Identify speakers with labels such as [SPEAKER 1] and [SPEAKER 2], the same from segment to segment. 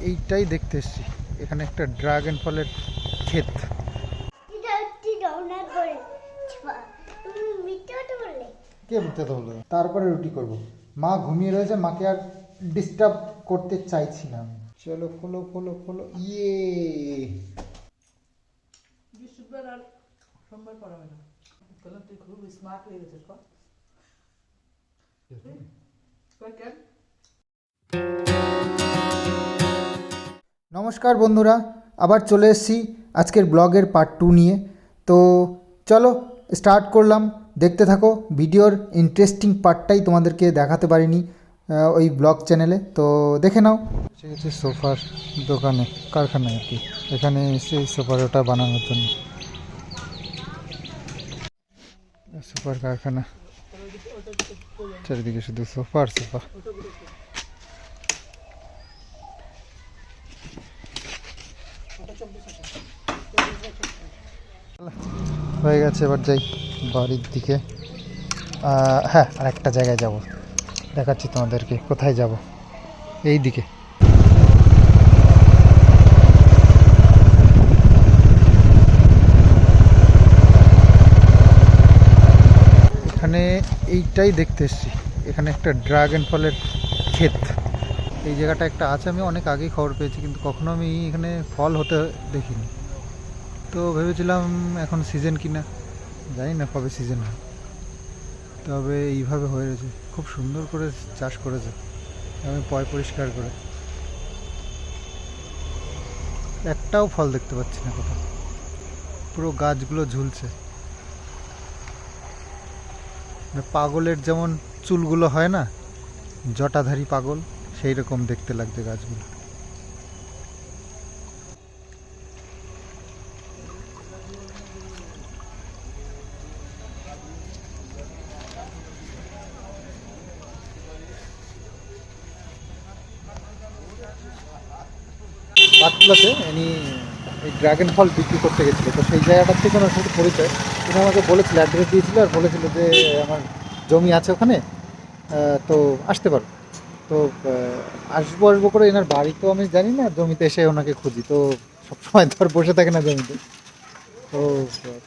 [SPEAKER 1] এইটাই দেখতে এসছি। এখানে একটা ড্রাগন ফলের ক্ষেত।
[SPEAKER 2] বললে?
[SPEAKER 1] তারপরে রুটি করব। মা ঘুমিয়ে রয়েছে মাকে আর ডিস্টার্ব করতে চাইছি না। আমি চলো ফলো ফলো ফলো ইয়ে নমস্কার বন্ধুরা, আবার চলে এসেছি আজকের ব্লগের পার্ট টু নিয়ে। তো চলো স্টার্ট করলাম। দেখতে থাকো, ভিডিওর ইন্টারেস্টিং পার্টটাই তোমাদেরকে দেখাতে পারিনি ওই ব্লগ চ্যানেলে তো দেখে নাও। সে হচ্ছে সোফার দোকানে, কারখানায় আর কি। এখানে এসে সোফার ওটা বানানোর জন্য। সোফার কারখানা। চারিদিকে শুধু সোফা আর সোফা। হয়ে গেছে, এবার যাই বাড়ির দিকে। হ্যাঁ আর একটা জায়গায় যাব। দেখাচ্ছি তোমাদেরকে, কোথায় যাব। এই দিকে। এখানে এইটাই দেখতে এসছি। এখানে একটা ড্রাগন ফলের ক্ষেত। এই জায়গাটা একটা আছে, আমি অনেক আগেই খবর পেয়েছি, কিন্তু কখনো আমি এখানে ফল হতে দেখিনি। তো ভেবেছিলাম এখন সিজন কিনা, জানি না কবে সিজন হয়। তবে এইভাবে হয়ে রয়েছে। খুব সুন্দর করে চাষ করেছে। আমি পয় পরিষ্কার করে। একটাও ফল দেখতে পাচ্ছি না কোথাও। পুরো গাছগুলো ঝুলছে। মানে পাগলের যেমন চুলগুলো হয় না, জটাধারী পাগল সেই রকম দেখতে লাগছে গাছগুলো। পাতলাতে উনি এই ড্রাগন ফল বিক্রি করতে গেছিল। তো সেই জায়গাটার থেকে ওনার সাথে পরিচয়। উনি আমাকে বলেছিল অ্যাড্রেস দিয়েছিল আর বলেছিল যে আমার জমি আছে ওখানে তো আসতে পারো। তো আসব আসব করে এনার বাড়ি তো আমি জানি না, জমিতে এসে ওনাকে খুঁজি। তো সবসময় তো আর বসে থাকে না জমিতে। তো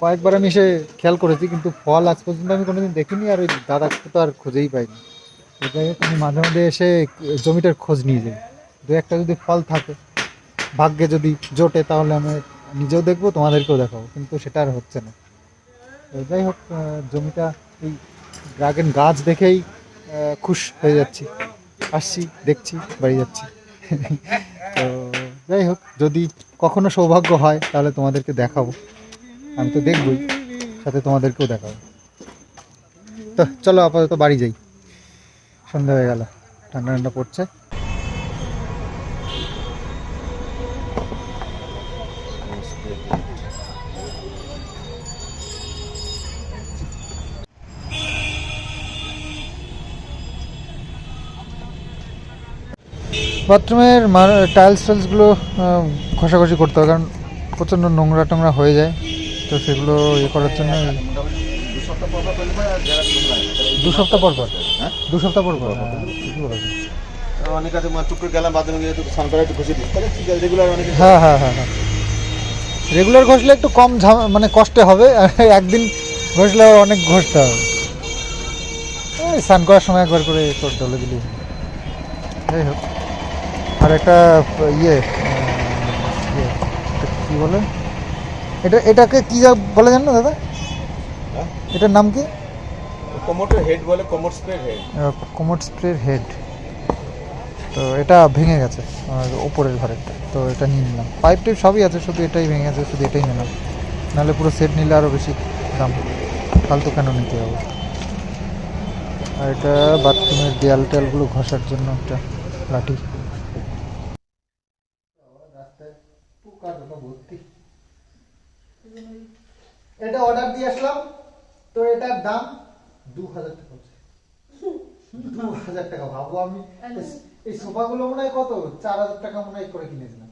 [SPEAKER 1] কয়েকবার আমি এসে খেয়াল করেছি, কিন্তু ফল আজ পর্যন্ত আমি কোনোদিন দেখিনি আর ওই দাদাকে তো আর খুঁজেই পাইনি। যাই হোক, আমি মাঝে মাঝে এসে জমিটার খোঁজ নিয়ে যাই। দু একটা যদি ফল থাকে। ভাগ্যে যদি জোটে, তাহলে আমি নিজেও দেখব, তোমাদেরকেও দেখাবো। কিন্তু সেটা আর হচ্ছে না। যাই হোক জমিটা এই ড্রাগন গাছ দেখেই খুশ হয়ে যাচ্ছি। আসছি, দেখছি, বাড়ি যাচ্ছি। তো যাই হোক, যদি কখনো সৌভাগ্য হয়, তাহলে তোমাদেরকে দেখাবো। আমি তো দেখবই, সাথে তোমাদেরকেও দেখাবো। তো চলো আপাতত বাড়ি যাই। সন্ধ্যা হয়ে গেল, ঠান্ডা ঠান্ডা পড়ছে। বাথরুমের টাইলস ফাইলসগুলো ঘষাঘষি করতে হবে কারণ প্রচণ্ড নোংরা টোংরা হয়ে যায়। তো সেগুলো ইয়ে করার জন্য দু সপ্তাহ পর পর। দু সপ্তাহ পর পর। হ্যাঁ।
[SPEAKER 3] অনেক আছে টুক করে গেলাম বাথরুমে গিয়ে স্নান করে একটু ঘষে দিই। তাহলে রেগুলার অনেকে
[SPEAKER 1] হ্যাঁ হ্যাঁ হ্যাঁ হ্যাঁ। রেগুলার ঘষলে একটু কম ঝাম মানে কষ্টে হবে আর একদিন ঘষলে অনেক ঘষতে হবে। এই স্নান করার সময় একবার করে তোর ডলে দিলি যাই হোক। আর একটা ইয়ে ইয়ে, কি বলে? এটা এটাকে কি বলে জানো দাদা?
[SPEAKER 3] হ্যাঁ?
[SPEAKER 1] এটার নাম কি?
[SPEAKER 3] কোমোটের হেড বলে কোমোট স্প্রে হেড
[SPEAKER 1] স্প্রের হেড তো এটা ভেঙে গেছে আর ওপরের ঘরেরটা। তো এটা নিয়ে নিলাম। পাইপ টাইপ সবই আছে শুধু এটাই ভেঙে গেছে শুধু এটাই নিলাম। নাহলে পুরো সেট নিলে আরও বেশি দাম। ফালতু কেন নিতে হবে? আর এটা বাথরুমের দেয়াল টেয়ালগুলো ঘষার জন্য একটা লাঠি। এটা অর্ডার দিয়ে আসলাম তো এটার দাম দু হাজার টাকা দু হাজার টাকা ভাবো আমি। এই- সোফাগুলো মনে হয় কত? চার হাজার টাকা মনে হয় করে কিনেছিলাম।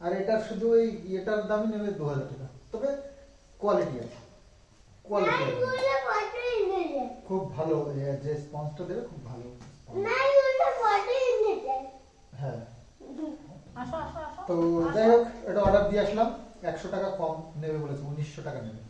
[SPEAKER 1] আর এটা শুধু এই এটার দামই নেবে দু হাজার টাকা। তবে কোয়ালিটি আছে। কোয়ালিটি খুব ভালো যে স্পন্সটা দেবে খুব ভালো। হ্যাঁ। তো যাই হোক এটা অর্ডার দিয়ে আসলাম। একশো টাকা কম নেবে বলেছে উনিশশো টাকা নেবে।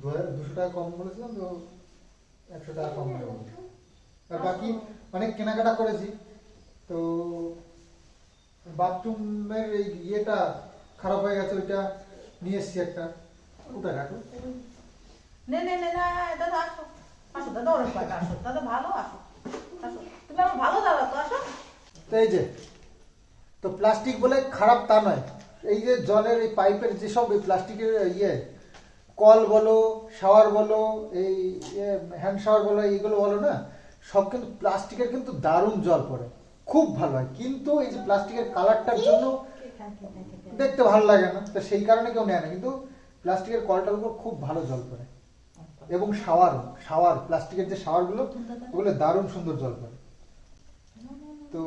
[SPEAKER 1] দু হাজার দুশো টাকা কম বলেছিলাম তো একশো টাকা কম নেবে বলেছে। আর বাকি অনেক কেনাকাটা করেছি। তো বাথরুমের এই ইয়েটা খারাপ হয়ে গেছে ওইটা নিয়ে এসছি একটা। ওটা রাখো।
[SPEAKER 4] নে নে নে না দাদা আসো। আসো দাদা ওরম আসো। দাদা ভালো আসো। আসো। তুমি আমার ভালো দাদা তো আসো।
[SPEAKER 1] তো এই যে তো প্লাস্টিক বলে খারাপ তা নয়। এই যে জলের এই পাইপের যেসব এই প্লাস্টিকের ইয়ে কল বলো শাওয়ার বলো এই হ্যান্ড শাওয়ার বলো এইগুলো বলো না সব কিন্তু প্লাস্টিকের কিন্তু দারুণ জল পড়ে। খুব ভালো হয়। কিন্তু এই যে প্লাস্টিকের কালারটার জন্য দেখতে ভালো লাগে না। তো সেই কারণে কেউ নেয় না। কিন্তু প্লাস্টিকের কলটার উপর খুব ভালো জল পড়ে। এবং শাওয়ার শাওয়ার প্লাস্টিকের যে শাওয়ারগুলো ওগুলো দারুণ সুন্দর জল পড়ে। তো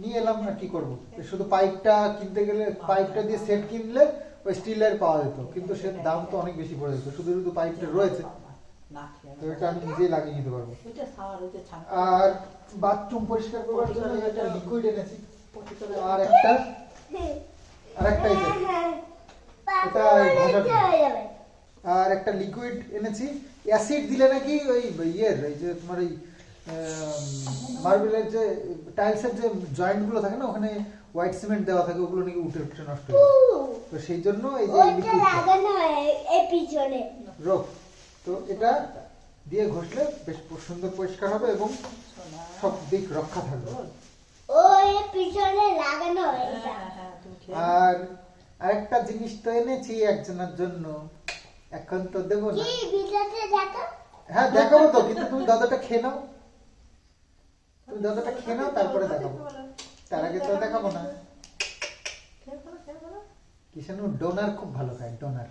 [SPEAKER 1] নিয়ে এলাম আর কি করব? শুধু পাইপটা কিনতে গেলে পাইপটা দিয়ে সেট কিনলে ওই স্টিলের পাওয়া যেত। কিন্তু সে দাম তো অনেক বেশি পড়ে যেত। শুধু শুধু পাইপটা রয়েছে। তো এটা আমি নিজেই লাগিয়ে নিতে পারব। আর বাথরুম পরিষ্কার করার জন্য একটা লিকুইড এনেছি। আর একটা? আর একটা এই যে, এটা আর একটা লিকুইড এনেছি। অ্যাসিড দিলে নাকি ওই ইয়ের এই যে তোমার ওই মার্বেলের যে টাইলসের যে জয়েন্টগুলো থাকে না ওখানে হোয়াইট সিমেন্ট দেওয়া থাকে ওগুলো নাকি উঠে উঠে নষ্ট হয়ে তো সেই জন্য এই যে
[SPEAKER 2] ওইটা
[SPEAKER 1] লিকুইড
[SPEAKER 2] লাগানো হয় এই পিছনে।
[SPEAKER 1] রোগ। তো এটা দিয়ে ঘষলে বেশ সুন্দর পরিষ্কার হবে এবং সব দিক রক্ষা থাকবে।
[SPEAKER 2] পিছনে লাগানো হয় এটা।
[SPEAKER 4] হ্যাঁ হ্যাঁ
[SPEAKER 1] আর আরেকটা জিনিস তো এনেছি একজনের জন্য। এখন তো দেবো না। হ্যাঁ দেখাবো তো কিন্তু তুমি দাদাটা খেয়ে নাও। তুমি দাদাটা খেয়ে নাও তারপরে দেখাবো। তার আগে তো দেখাবো না। কিষানু ডোনার খুব ভালো খায় ডোনার।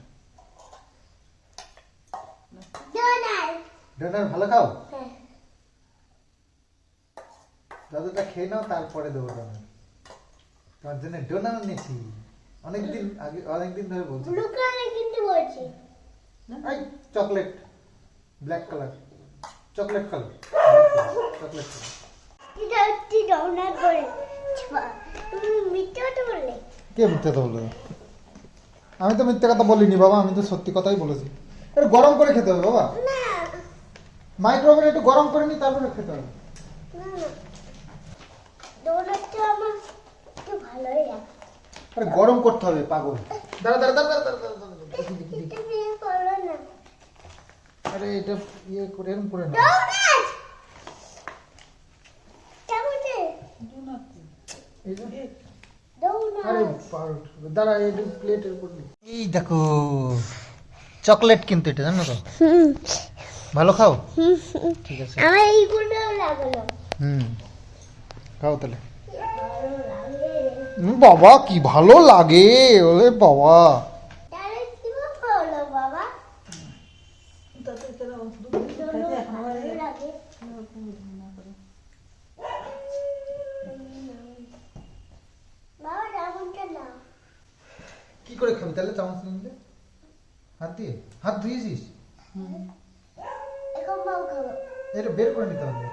[SPEAKER 1] ডোনার। ভালো খাও?
[SPEAKER 2] হ্যাঁ।
[SPEAKER 1] দাদাটা খেয়ে নাও তারপরে দেবো ডোনার। তোমার জন্য ডোনার নিয়েছি অনেকদিন আগে অনেকদিন ধরে বলছি। এই chocolate. Black colour. Chocolate colour. Chocolate colour. কে মিথ্যে কথা বলল? আমি তো মিথ্যে কথা বলিনি বাবা আমি তো সত্যি কথাই বলেছি। এটা গরম করে খেতে হবে বাবা। মাইক্রোওভেনে একটু গরম করে নি তারপরে খেতে হবে। আরে গরম করতে হবে পাগল। দাঁড়া দাঁড়া দাঁড়া দাঁড়া, দাঁড়া, আরে এটা ইয়ে করে এরকম করে না
[SPEAKER 2] ডোনাল্ড কেমন রে?
[SPEAKER 4] ডোনাট কি?
[SPEAKER 1] এই যে আরে
[SPEAKER 2] ডোনাল্ড
[SPEAKER 1] পাউরুট দাঁড়া এই প্লেটের উপর এই দেখো চকলেট কিন্তু এটা, জানো তো? ভালো খাও? ঠিক আছে। খাও তাহলে। বাবা, কি ভালো লাগে, ওরে বাবা
[SPEAKER 2] তাহলে কি হলো বাবা
[SPEAKER 4] তাতে কেন দুধ দিতে খাইতে এখন আবার
[SPEAKER 2] ভালো লাগে বাবা রাবণটা না
[SPEAKER 1] কি করে খাবি তাহলে চামচ নিলে হাত দিয়ে হাত ধুয়েছিস এটা বের করে নিতে হবে।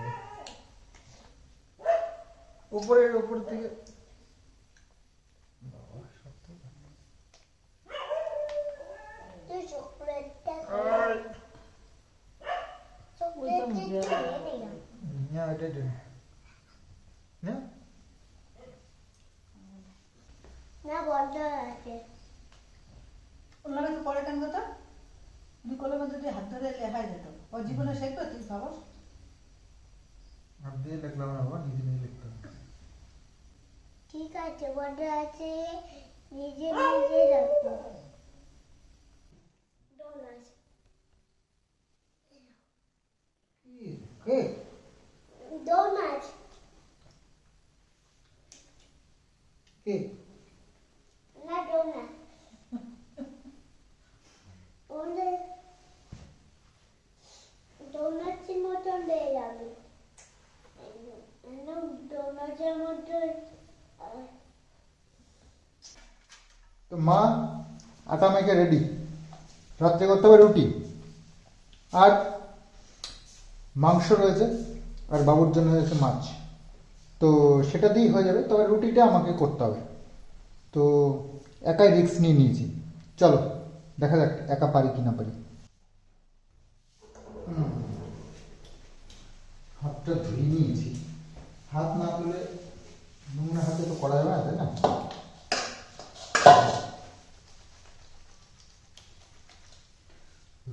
[SPEAKER 1] উপরের উপর থেকে
[SPEAKER 2] চকলেটটা
[SPEAKER 1] আয়।
[SPEAKER 2] চকলেটটা খেয়ে নিলাম
[SPEAKER 1] না
[SPEAKER 2] আছে
[SPEAKER 4] ওনার পরে কেন কথা দুই কলমে যদি হাত ধরে লেখাই যেত। ও জীবনে শেখবে তুই ভাবস
[SPEAKER 1] হাত দিয়ে লিখলাম না বাবা নিজে নিজে লিখতাম
[SPEAKER 2] ঠিক আছে বড় আছে নিজে নিজে রাখব ডোনাট
[SPEAKER 1] কি? কে
[SPEAKER 2] ডোনাট
[SPEAKER 1] কে
[SPEAKER 2] না ডোনাট ওদের ডোনাটের মতন লেগে যাবে একদম ডোনাটের মতো আহ,
[SPEAKER 1] তো মা আটা রেডি রাত্রে করতে হবে রুটি। আর মাংস রয়েছে, আর বাবুর জন্য রয়েছে মাছ। তো সেটা দিয়েই হয়ে যাবে, তবে রুটিটা আমাকে করতে হবে। তো একাই রিস্ক নিয়ে নিয়েছি। চলো, দেখা যাক একা পারি কি না পারি। হাতটা ধুয়ে নিয়েছি। হাত না তুলে নোংরা হাতে তো করা যাবে না, তাই না?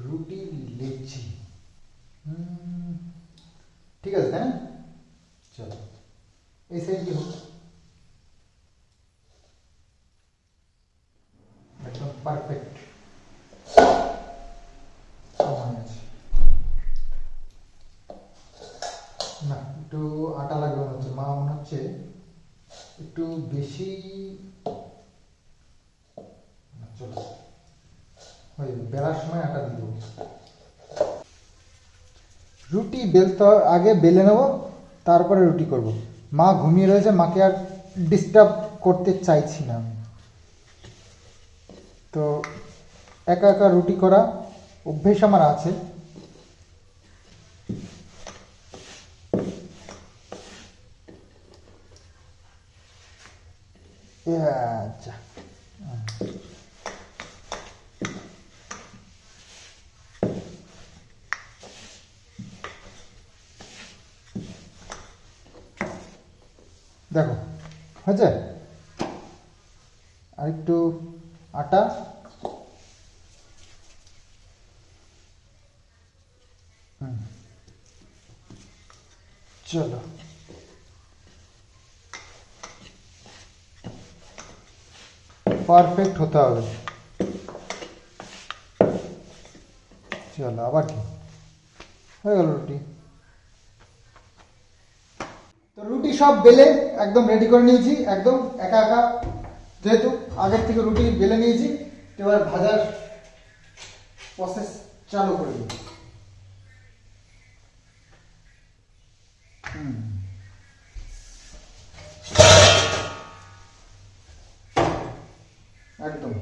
[SPEAKER 1] রুটি লেচি। ঠিক আছে, তাই না? চলো, এই সাইড হোক। একদম পারফেক্ট না, একটু আটা লাগবে মনে হচ্ছে। মা মনে হচ্ছে একটু বেশি না, চলো হয়ে যাবে বেলার সময় আটা দিয়ে দেবো রুটি বেলতে আগে বেলে নেব, তারপরে রুটি করব। মা ঘুমিয়ে রয়েছে, মাকে আর ডিস্টার্ব করতে চাইছি না আমি। তো একা একা রুটি করা অভ্যেস আমার আছে আচ্ছা দেখো হয়েছে আর একটু আটা হুম। চলো পারফেক্ট হতে হবে চলো আবার কি হয়ে গেল রুটি তো রুটি সব বেলে একদম রেডি করে নিয়েছি একদম একা একা যেহেতু আগের থেকে রুটি বেলে নিয়েছি এবার ভাজার প্রসেস চালু করে দিই একদম।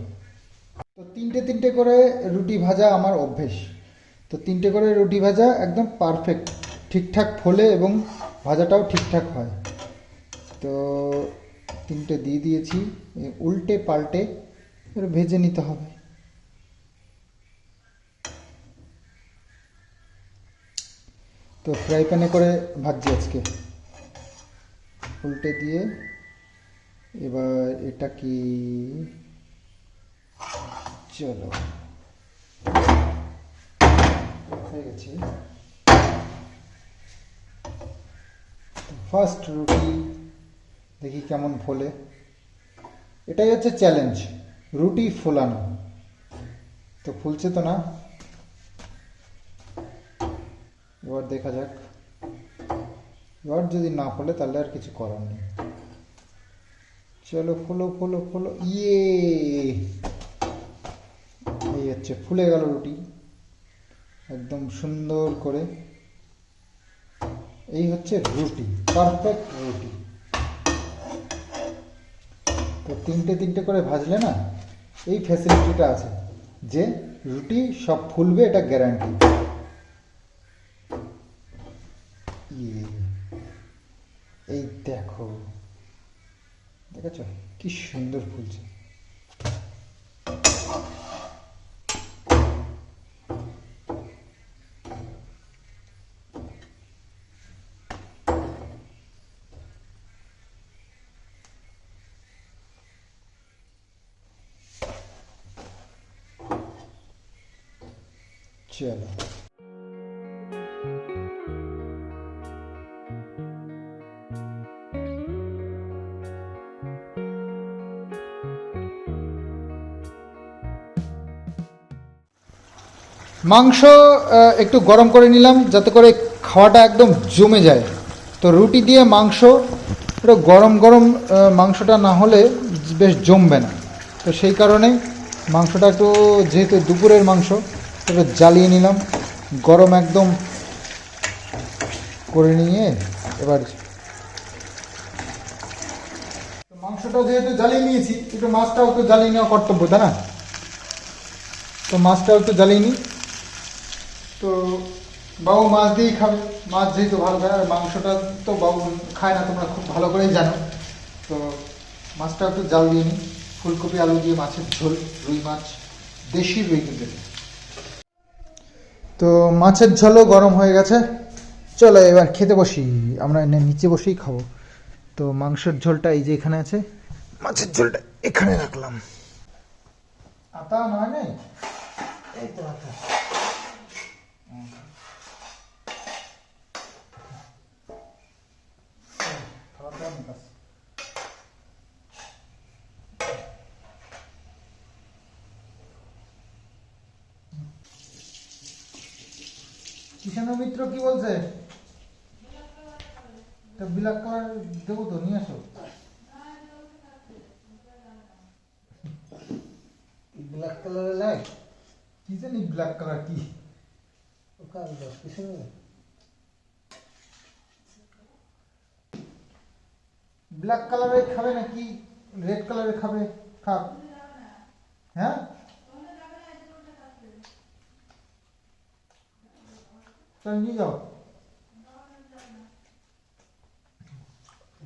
[SPEAKER 1] তো তিনটে তিনটে করে রুটি ভাজা আমার অভ্যেস। তো তিনটে করে রুটি ভাজা একদম পারফেক্ট ঠিকঠাক ফোলে এবং ভাজাটাও ঠিকঠাক হয়। তো তিনটে দিয়ে দিয়েছি উল্টে পাল্টে ভেজে নিতে হবে। তো ফ্রাই প্যানে করে ভাজছি আজকে। উল্টে দিয়ে এবার এটা কি চলো হয়ে গেছে। ফার্স্ট রুটি দেখি কেমন ফোলে। এটাই হচ্ছে চ্যালেঞ্জ রুটি ফোলানো। তো ফুলছে তো না? এবার দেখা যাক। এবার যদি না ফোলে, তাহলে আর কিছু করার নেই। চলো, ফলো, ফোলো, ফলো। ইয়ে! এই হচ্ছে ফুলে গেল রুটি। একদম সুন্দর করে। এই হচ্ছে রুটি পারফেক্ট রুটি। তো তিনটে তিনটে করে ভাজলে না, এই ফ্যাসিলিটিটা আছে যে রুটি সব ফুলবে, এটা গ্যারান্টি ইয়ে এই দেখো দেখেছ কি সুন্দর ফুলছে চলো মাংস একটু গরম করে নিলাম, যাতে করে খাওয়াটা একদম জমে যায়। তো রুটি দিয়ে মাংস, একটু গরম গরম মাংসটা না হলে বেশ জমবে না। তো সেই কারণে মাংসটা একটু, যেহেতু দুপুরের মাংস একটু জ্বালিয়ে নিলাম। গরম একদম করে নিয়ে এবার তো মাংসটা যেহেতু জ্বালিয়ে নিয়েছি একটু মাছটাও একটু জ্বালিয়ে নেওয়া কর্তব্য, তাই না? তো মাছটাও একটু জ্বালিয়ে নিই। তো বাবু মাছ দিয়েই খাবে, মাছ যেহেতু ভালো খায় আর মাংসটা তো বাবু খায় না, তোমরা খুব ভালো করেই জানো। তো মাছটা একটু জাল দিয়ে নিই। ফুলকপি, আলু দিয়ে মাছের ঝোল, রুই মাছ, দেশি রুই কিন্তু। তো মাছের ঝোলও গরম হয়ে গেছে। চলো এবার খেতে বসি। আমরা এনে নিচে বসেই খাব। তো মাংসের ঝোলটা এই যে এখানে আছে। মাছের ঝোলটা এখানে রাখলাম। আতা নয় নেই? এই তো আতা। কিষাণ মিত্র কি বলছে? তা ব্ল্যাক কালার দেবো তো নিয়ে আসো। ব্ল্যাক কালারের লাইট কি জানি ব্ল্যাক কালার কি? ব্ল্যাক কালারের খাবে নাকি? রেড কালারের খাবে? খাক। হ্যাঁ? চল নিয়ে যাও।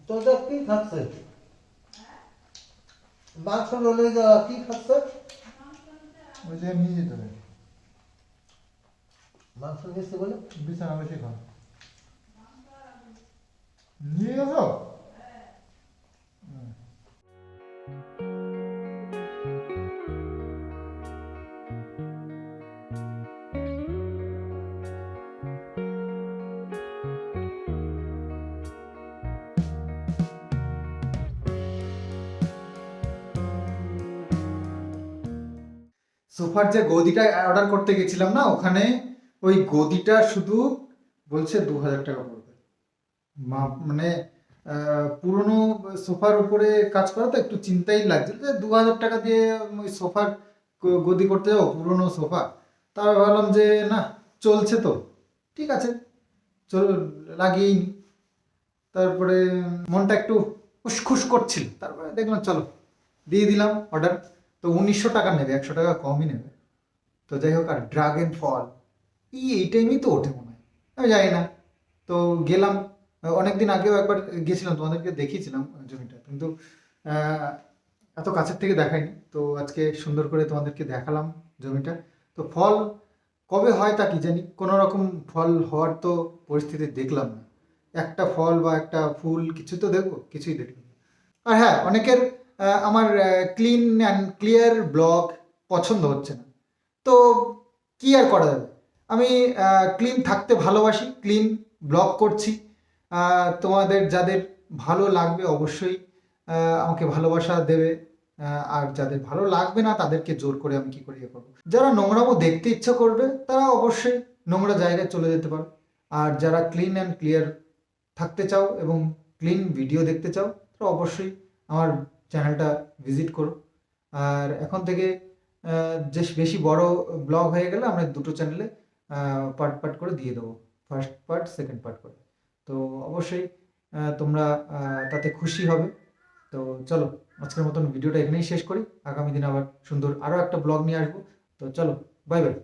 [SPEAKER 5] তোদের কি খাচ্ছে? মাংস রোলে যাওয়া কি খাচ্ছে?
[SPEAKER 1] ওই যে নিয়ে যেতে হবে।
[SPEAKER 5] মাংস নিয়েছে বলে?
[SPEAKER 1] বিছানা বেশি খাও। নিয়ে গেছো সোফার যে গদিটা অর্ডার করতে গেছিলাম না, ওখানে ওই গদিটা শুধু বলছে দু হাজার টাকা পড়বে। মানে পুরনো সোফার উপরে কাজ করা তো একটু চিন্তাই লাগছে। যে দু হাজার টাকা দিয়ে ওই সোফার গদি করতে যাব, পুরনো সোফা। তারপর ভাবলাম যে, না, চলছে তো। ঠিক আছে, চল, লাগিয়েই নি। তারপরে মনটা একটু উসখুস করছিল। তারপরে দেখলাম, চলো, দিয়ে দিলাম অর্ডার তো উনিশশো টাকা নেবে, একশো টাকা কমই নেবে। তো যাই হোক, আর ড্রাগন ফল এই এই টাইমেই তো ওঠে মনে হয়। আমি জানি না। তো গেলাম, অনেকদিন আগেও একবার গেছিলাম, তোমাদেরকে দেখিয়েছিলাম জমিটা, কিন্তু এত কাছের থেকে দেখাইনি। তো আজকে সুন্দর করে তোমাদেরকে দেখালাম জমিটা। তো ফল কবে হয় তা কি জানি, কোনো রকম ফল হওয়ার তো পরিস্থিতি দেখলাম না। একটা ফল বা একটা ফুল কিছু তো দেখব কিছুই দেখলাম আর হ্যাঁ অনেকের আমার ক্লিন অ্যান্ড ক্লিয়ার ব্লগ পছন্দ হচ্ছে না। তো কী আর করা যাবে? আমি ক্লিন থাকতে ভালোবাসি ক্লিন ব্লগ করছি। তোমাদের যাদের ভালো লাগবে অবশ্যই আমাকে ভালোবাসা দেবে। আর যাদের ভালো লাগবে না, তাদেরকে জোর করে আমি কি করে ইয়ে করব? যারা নোংরামো দেখতে ইচ্ছা করবে, তারা অবশ্যই নোংরা জায়গায় চলে যেতে পারো। আর যারা ক্লিন অ্যান্ড ক্লিয়ার থাকতে চাও এবং ক্লিন ভিডিও দেখতে চাও, তারা অবশ্যই আমার চ্যানেলটা ভিজিট করো। আর এখন থেকে যে বেশি বড় ব্লগ হয়ে গেলে আমরা দুটো চ্যানেলে পার্ট পার্ট করে দিয়ে দেবো। ফার্স্ট পার্ট সেকেন্ড পার্ট করে। তো অবশ্যই তোমরা তাতে খুশি হবে। তো চলো, আজকের মতন ভিডিওটা এখানেই শেষ করি। আগামী দিন আবার সুন্দর আরও একটা ব্লগ নিয়ে আসব। তো চলো বাই বাই